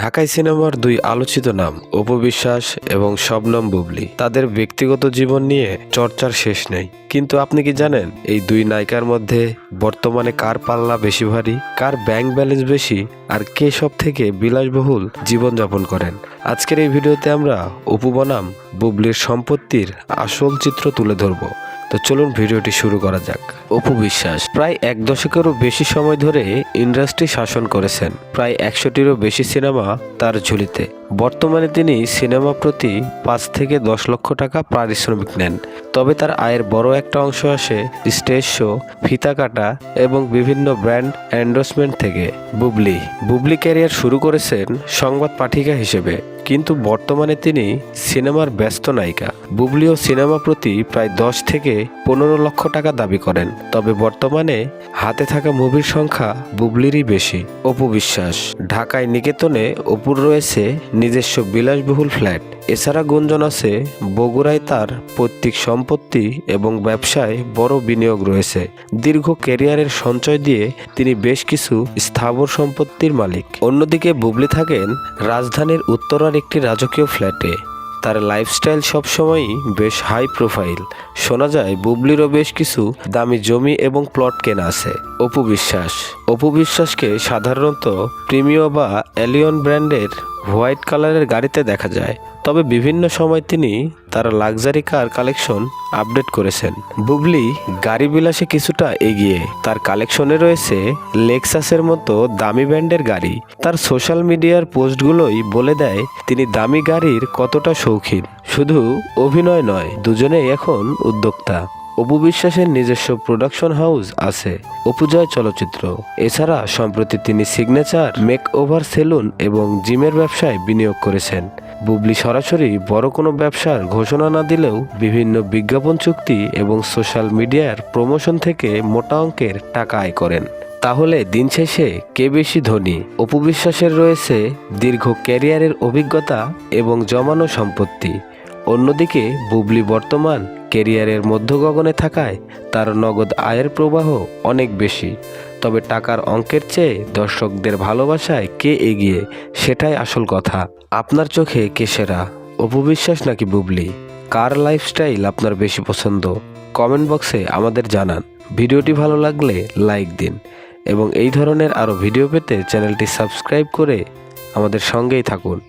ঢাকাই সিনেমার দুই আলোচিত নাম, অপু বিশ্বাস এবং শবনম বুবলি। তাদের ব্যক্তিগত জীবন নিয়ে চর্চার শেষ নেই। কিন্তু আপনি কি জানেন, এই দুই নায়িকার মধ্যে বর্তমানে কার পাল্লা বেশি ভারী, কার ব্যাংক ব্যালেন্স বেশি, আর কে সব থেকে বিলাসবহুল জীবনযাপন করেন? আজকের এই ভিডিওতে আমরা অপু বনাম বুবলির সম্পত্তির আসল চিত্র তুলে ধরবো। তো চলুন ভিডিওটি শুরু করা যাক। অপু বিশ্বাস, প্রায় এক দশকেরও বেশি সময় ধরে ইন্ডাস্ট্রি শাসন করেছেন। প্রায় একশোটিরও বেশি সিনেমা তার ঝুলিতে। বর্তমানে তিনি সিনেমা প্রতি পাঁচ থেকে দশ লক্ষ টাকা পারিশ্রমিক নেন। তবে তার আয়ের বড় একটা অংশ আসে স্টেজ শো, ফিতা কাটা এবং বিভিন্ন ব্র্যান্ড এন্ডোর্সমেন্ট থেকে। বুবলি। বুবলি ক্যারিয়ার শুরু করেছেন সংবাদ পাঠিকা হিসেবে, কিন্তু বর্তমানে তিনি সিনেমার ব্যস্ত নায়িকা। বুবলিও সিনেমা প্রতি প্রায় দশ থেকে পনেরো লক্ষ টাকা দাবি করেন, তবে বর্তমানে হাতে থাকা মুভির সংখ্যা বুবলিরই বেশি। অপু বিশ্বাস। ঢাকায় নিকেতনে অপুর রয়েছে নিজস্ব বিলাসবহুল ফ্ল্যাট। এছাড়া গুঞ্জন আছে, বগুড়ায় তার পৈতৃক সম্পত্তি এবং ব্যবসায় বড় বিনিয়োগ রয়েছে। দীর্ঘ ক্যারিয়ারের সঞ্চয় দিয়ে তিনি বেশ কিছু স্থাবর সম্পত্তির মালিক। অন্যদিকে বুবলি থাকেন রাজধানীর উত্তরার একটি রাজকীয় ফ্ল্যাটে। তার লাইফস্টাইল সবসময়ই বেশ হাই প্রোফাইল শোনা যায়, বুবলিরও বেশ কিছু দামি জমি এবং প্লট কেনা আছে। অপু বিশ্বাস। অপু বিশ্বাসকে সাধারণত প্রিমিয় বা অ্যালিয়ন ব্র্যান্ডের হোয়াইট কালারের গাড়িতে দেখা যায়। তবে বিভিন্ন সময় তিনি তার লাক্সারি কার কালেকশন আপডেট করেছেন। বুবলি গাড়ি বিলাসে কিছুটা এগিয়ে। তার কালেকশনে রয়েছে লেক্সাসের মতো দামি ব্র্যান্ডের গাড়ি। তার সোশ্যাল মিডিয়ার পোস্টগুলোই বলে দেয়, তিনি দামি গাড়ির কতটা শৌখিন। শুধু অভিনয় নয়, দুজনেই এখন উদ্যোক্তা। অপু বিশ্বাসের নিজস্ব প্রোডাকশন হাউস আছে, অপুজয় চলচ্চিত্র। এছাড়া, সম্প্রতি তিনি সিগনেচার মেক ওভার সেলুন এবং জিমের ব্যবসায় বিনিয়োগ করেছেন। বুবলি সরাসরি বড় কোনো ব্যবসার ঘোষণা না দিলেও বিভিন্ন বিজ্ঞাপন চুক্তি এবং সোশ্যাল মিডিয়ার প্রমোশন থেকে মোটা অঙ্কের টাকা আয় করেন। তাহলে দিন শেষে কে বেশি ধনী? অপু বিশ্বাসের রয়েছে দীর্ঘ ক্যারিয়ারের অভিজ্ঞতা এবং জমানো সম্পত্তি। অন্যদিকে বুবলি বর্তমান কেরিয়ারের মধ্যগগনে থাকায় তার নগদ আয়ের প্রবাহ অনেক বেশি। তবে টাকার অঙ্কের চেয়ে দর্শকদের ভালোবাসায় কে এগিয়ে, সেটাই আসল কথা। আপনার চোখে কে সেরা? অপবিশ্বাস নাকি বুবলি? কার লাইফস্টাইল আপনার বেশি পছন্দ? কমেন্ট বক্সে আমাদের জানান। ভিডিওটি ভালো লাগলে লাইক দিন এবং এই ধরনের আরও ভিডিও পেতে চ্যানেলটি সাবস্ক্রাইব করে আমাদের সঙ্গেই থাকুন।